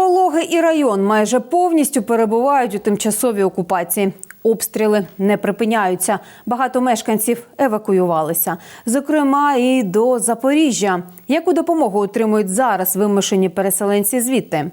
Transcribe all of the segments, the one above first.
Пологи і район майже повністю перебувають у тимчасовій окупації. Обстріли не припиняються. Багато мешканців евакуювалися, зокрема і до Запоріжжя. Яку допомогу отримують зараз вимушені переселенці звідти?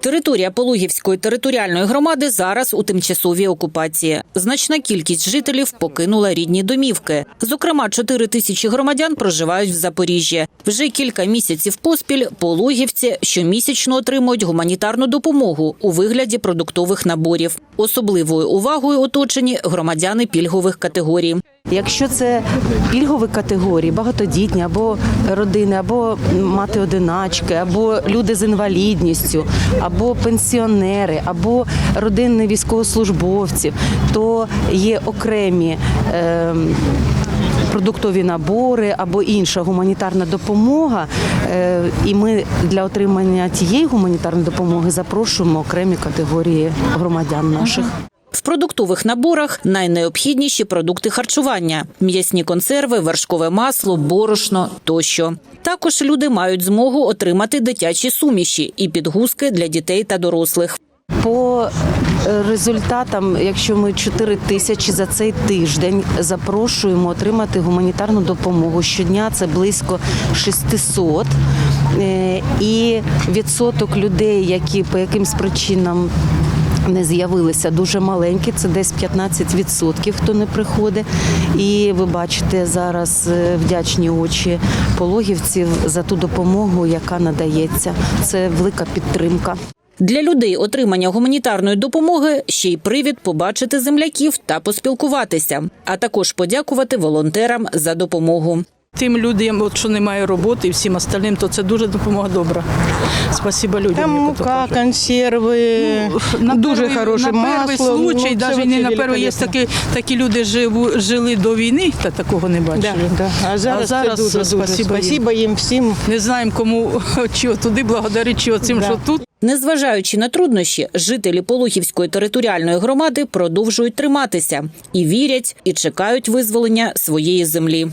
Територія Пологівської територіальної громади зараз у тимчасовій окупації. Значна кількість жителів покинула рідні домівки. Зокрема, 4 тисячі громадян проживають в Запоріжжі. Вже кілька місяців поспіль пологівці щомісячно отримують гуманітарну допомогу у вигляді продуктових наборів. Особливою увагою оточені громадяни пільгових категорій. Якщо це пільгові категорії, багатодітні або родини, або мати одиначки, або люди з інвалідністю, або пенсіонери, або родини військовослужбовців, то є окремі. Е, Продуктові набори або інша гуманітарна допомога, Е, і ми для отримання тієї гуманітарної допомоги запрошуємо окремі категорії громадян наших. В продуктових наборах найнеобхідніші продукти харчування: м'ясні консерви, вершкове масло, борошно тощо. Також люди мають змогу отримати дитячі суміші і підгузки для дітей та дорослих. По е, результатам, якщо ми 4 тисячі за цей тиждень запрошуємо отримати гуманітарну допомогу щодня, це близько 600. Е, І відсоток людей, які по якимсь причинам не з'явилися дуже маленькі, це десь 15%, хто не приходить. І ви бачите зараз е, вдячні очі пологівців за ту допомогу, яка надається. Це велика підтримка. Для людей отримання гуманітарної допомоги ще й привід побачити земляків та поспілкуватися, а також подякувати волонтерам за допомогу. Тим людям, от, що немає роботи і всім остальним, то це дуже допомога добра. Спасибо людям. Там мука, консерви, На дуже перший- хороше на масло. перший случай, ну, навіть не на перший, є такі, такі люди живу, жили до війни, та такого не бачили. Да, да. А зараз, А зараз це дуже, дуже. спасибо їм. Спасибо їм всім. Не знаємо, кому чого туди благодарить, чого цим, Да. що тут. Незважаючи на труднощі, жителі Пологівської територіальної громади продовжують триматися і вірять, і чекають визволення своєї землі.